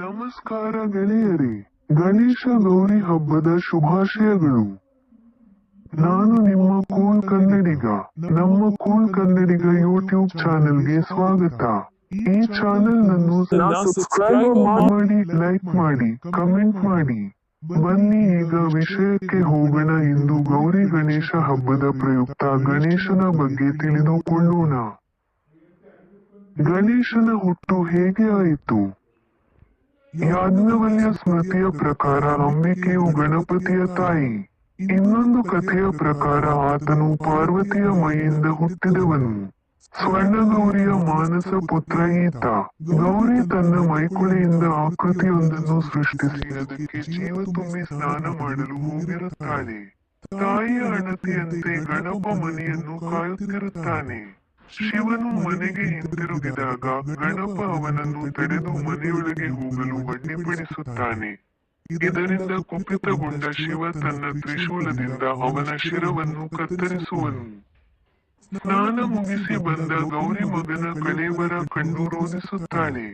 ನಮಸ್ಕಾರ ಗೆಳೆಯರೇ ಗಣೇಶ ಗೌರಿ ಹಬ್ಬದ ಶುಭಾಶಯಗಳು. ನಾನು ನಿಮ್ಮ ಕೂಲ್ ಕನ್ನಡಿಗ ನಮ್ಮ ಕೂಲ್ ಕನ್ನಡಿಗ ಯೂಟ್ಯೂಬ್ ಚಾನೆಲ್ಗೆ ಸ್ವಾಗತ. ಈ ಚಾನೆಲ್ ನನ್ನು ಸಬ್ಸ್ಕ್ರೈಬ್ ಮಾಡಿ ಲೈಕ್ ಮಾಡಿ ಕಮೆಂಟ್ ಮಾಡಿ. ಬನ್ನಿ ಈಗ ವಿಷಯಕ್ಕೆ ಹೋಗೋಣ ಇಂದು ಗೌರಿ ಗಣೇಶ ಹಬ್ಬದ ಪ್ರಯುಕ್ತ ಗಣೇಶನ ಬಗ್ಗೆ ತಿಳಿದುಕೊಳ್ಳೋಣ. ಗಣೇಶನ ಹುಟ್ಟು ಹೇಗೆ ಆಯಿತು? ಯಾಜ್ಞವಲ್ಯ ಸ್ಮೃತಿಯ ಪ್ರಕಾರ ಅಂಬಿಕೆಯು ಗಣಪತಿಯ ತಾಯಿ. ಇನ್ನೊಂದು ಕಥೆಯ ಪ್ರಕಾರ ಆತನು ಪಾರ್ವತಿಯ ಮೈಯಿಂದ ಹುಟ್ಟಿದವನು. ಸ್ವರ್ಣಗೌರಿಯ ಮಾನಸ ಪುತ್ರ ಈತ. ಗೌರಿ ತನ್ನ ಮೈಕುಳಿಯಿಂದ ಆಕೃತಿಯೊಂದನ್ನು ಸೃಷ್ಟಿಸಿ ಅದಕ್ಕೆ ಜೀವ ತುಂಬಿ ಸ್ನಾನ ಮಾಡಲು ಹೋಗಿರುತ್ತಾಳೆ. ತಾಯಿಯ ಅಣತಿಯಂತೆ ಗಣಪ ಮನೆಯನ್ನು ಕಾಯುತ್ತಿರುತ್ತಾನೆ. ಶಿವನು ಮನೆಗೆ ಹಿಂದಿರುಗಿದಾಗ ಗಣಪ ಅವನನ್ನು ತಡೆದು ಮನೆಯೊಳಗೆ ಹೋಗಲು ಅಡ್ಡಿಪಡಿಸುತ್ತಾನೆ ಇದರಿಂದ ಕುಪಿತಗೊಂಡ ಶಿವ ತನ್ನ ತ್ರಿಶೂಲದಿಂದ ಅವನ ಶಿರವನ್ನು ಕತ್ತರಿಸುವನು. ಸ್ನಾನ ಮುಗಿಸಿ ಬಂದ ಗೌರಿ ಮಗನ ಕಳೇಬರ ಕಣ್ಣು ರೋಧಿಸುತ್ತಾಳೆ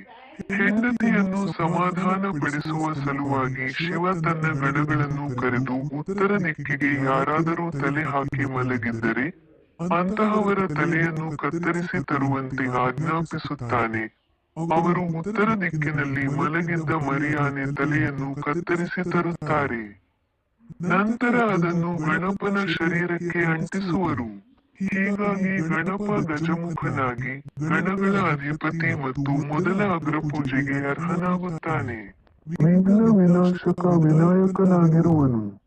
ಹೆಂಡತಿಯನ್ನು ಸಮಾಧಾನಪಡಿಸುವ ಸಲುವಾಗಿ ಶಿವ ತನ್ನ ಗಡಗಳನ್ನು ಕರೆದು ಉತ್ತರ ದಿಕ್ಕಿಗೆ ಯಾರಾದರೂ ತಲೆ ಹಾಕಿ ಮಲಗಿದ್ದರೆ ಅಂತಹವರ ತಲೆಯನ್ನು ಕತ್ತರಿಸಿ ತರುವಂತೆ ಆಜ್ಞಾಪಿಸುತ್ತಾನೆ. ಅವರು ಉತ್ತರ ದಿಕ್ಕಿನಲ್ಲಿ ಮಲಗಿದ್ದ ಮರಿಯಾನೆ ತಲೆಯನ್ನು ಕತ್ತರಿಸಿ ತರುತ್ತಾರೆ ನಂತರ ಅದನ್ನು ಗಣಪನ ಶರೀರಕ್ಕೆ ಅಂಟಿಸುವರು. ಹೀಗಾಗಿ ಗಣಪ ಗಜಮುಖನಾಗಿ ಗಣಗಳ ಅಧಿಪತಿ ಮತ್ತು ಮೊದಲ ಅಗ್ರಪೂಜೆಗೆ ಅರ್ಹನಾಗುತ್ತಾನೆ. ವಿಘ್ನ ವಿನಾಶಕ ವಿನಾಯಕನಾಗಿರುವನು.